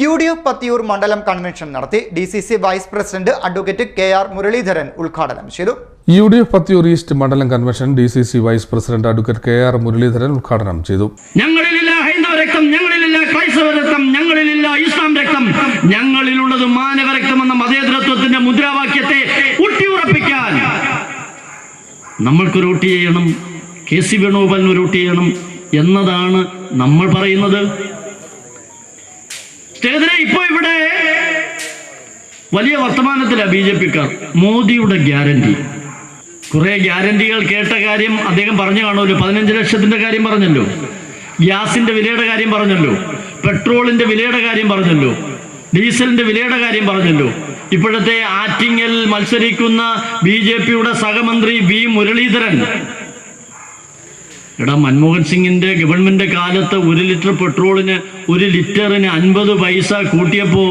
U D F Pathiyoor മണ്ഡലം convention നടത്തി D C C vice president advocate K R Muraleedharan ഉദ്ഘാടനം ചെയ്തു. U D F Pathiyoor east മണ്ഡലം convention D C C vice president advocate K R Muraleedharan ഉദ്ഘാടനം ചെയ്തു. ഞങ്ങളിലില്ല ഹൈന്ദവ രക്തം ഞങ്ങളിലില്ല ക്രൈസ്തവ രക്തം ഞങ്ങളിലില്ല ഇസ്ലാം രക്തം ഞങ്ങളിലുള്ളത് മാനവ രക്തം എന്ന മതേതരത്വത്തിന്റെ മുദ്രാവാക്യത്തെ ഊട്ടിയുറപ്പിക്കാൻ നമ്മൾക്കൊരു ഊട്ടി ചെയ്യണം കെ സി വേണുഗോപാലിന് ഒരു ഊട്ടി ചെയ്യണം എന്നതാണ് നമ്മൾ പറയുന്നത്. സ്നേഹിതരെ ഇപ്പൊ ഇവിടെ വലിയ വർത്തമാനത്തിലാണ് ബി ജെ പിക്കാർ. മോദിയുടെ ഗ്യാരണ്ടി. കുറെ ഗ്യാരണ്ടികൾ കേട്ട കാര്യം അദ്ദേഹം പറഞ്ഞു കാണുമല്ലോ. പതിനഞ്ച് ലക്ഷത്തിന്റെ കാര്യം പറഞ്ഞല്ലോ. ഗ്യാസിന്റെ വിലയുടെ കാര്യം പറഞ്ഞല്ലോ. പെട്രോളിന്റെ വിലയുടെ കാര്യം പറഞ്ഞല്ലോ. ഡീസലിന്റെ വിലയുടെ കാര്യം പറഞ്ഞല്ലോ. ഇപ്പോഴത്തെ ആറ്റിങ്ങൽ മത്സരിക്കുന്ന ബി ജെ പിയുടെ സഹമന്ത്രി വി മുരളീധരൻ എടാ മൻമോഹൻ സിംഗിന്റെ ഗവൺമെന്റ് കാലത്ത് ഒരു ലിറ്റർ പെട്രോളിന് ഒരു ലിറ്ററിന് അൻപത് പൈസ കൂട്ടിയപ്പോ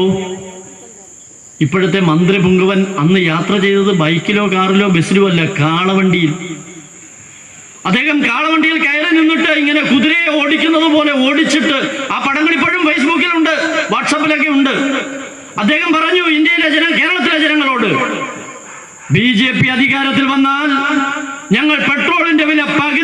ഇപ്പോഴത്തെ മന്ത്രി പുങ്കുവൻ അന്ന് യാത്ര ചെയ്തത് ബൈക്കിലോ കാറിലോ ബസ്സിലോ അല്ല കാളവണ്ടിയിൽ. അദ്ദേഹം കാളവണ്ടിയിൽ കയറി നിന്നിട്ട് ഇങ്ങനെ കുതിരയെ ഓടിക്കുന്നത് പോലെ ഓടിച്ചിട്ട് ആ പടങ്ങൾ ഇപ്പോഴും ഫേസ്ബുക്കിലുണ്ട് വാട്സപ്പിലൊക്കെ ഉണ്ട്. അദ്ദേഹം പറഞ്ഞു ഇന്ത്യയിലെ ജന കേരളത്തിലെ ജനങ്ങളോട് ബി ജെ പി അധികാരത്തിൽ വന്നാൽ ഞങ്ങൾ പെട്രോളിന്റെ വില പറഞ്ഞു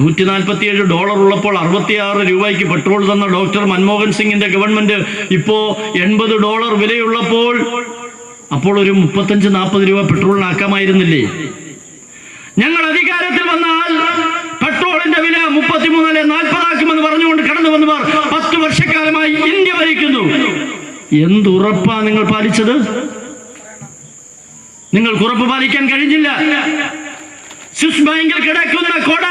നൂറ്റി നാൽപ്പത്തിയേഴ് ഡോളർ ഉള്ളപ്പോൾ അറുപത്തിയാറ് രൂപയ്ക്ക് പെട്രോൾ തന്ന ഡോക്ടർ മൻമോഹൻ സിംഗിന്റെ ഗവൺമെന്റ് ഇപ്പോ എൺപത് ഡോളർ വിലയുള്ളപ്പോൾ അപ്പോൾ ഒരു മുപ്പത്തഞ്ച് നാൽപ്പത് രൂപ പെട്രോളിനാക്കാമായിരുന്നില്ലേ ഞങ്ങൾ അധികാരത്തിൽ വന്നാൽ പെട്രോളിന്റെ വില മുപ്പത്തിമൂന്നിലെ നാൽപ്പതാക്കുമെന്ന് പറഞ്ഞുകൊണ്ട് കടന്നു വന്നവർ പത്ത് വർഷക്കാലമായി ഇന്ത്യ ഭരിക്കുന്നു. എന്തുറപ്പാ നിങ്ങൾ പാലിച്ചത്? നിങ്ങൾക്ക് ഉറപ്പ് പാലിക്കാൻ കഴിഞ്ഞില്ല. സ്വിസ് ബാങ്കിൽ കിടക്കുന്ന കോടാനുകോടി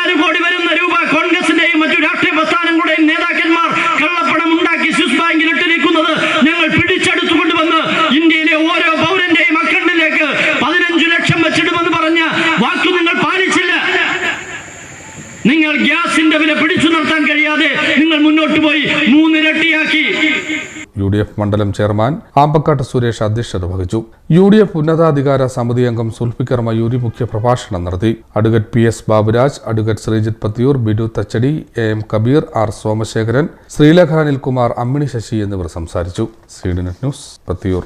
ഗ്യാസിന്റെ വില പിടിച്ചു നിർത്താൻ കഴിയാതെ നിങ്ങൾ മുന്നോട്ട് പോയി മൂന്നിരട്ടിയാക്കി. യു ഡി എഫ് മണ്ഡലം ചെയർമാൻ ആമ്പക്കാട്ട് സുരേഷ് അധ്യക്ഷത വഹിച്ചു. യു ഡി എഫ് ഉന്നതാധികാര സമിതി അംഗം സുൽഫിക്കർ മയൂരി മുഖ്യ പ്രഭാഷണം നടത്തി. Advocate P S Baburaj advocate Sreejith Pathiyoor Binu Thachadi A M Kabeer R Somasekharan Sreelekha Anilkumar Ammini Sasi എന്നിവർ സംസാരിച്ചു. സീഡിനെറ്റ് നെറ്റ് ന്യൂസ് പത്തിയൂർ.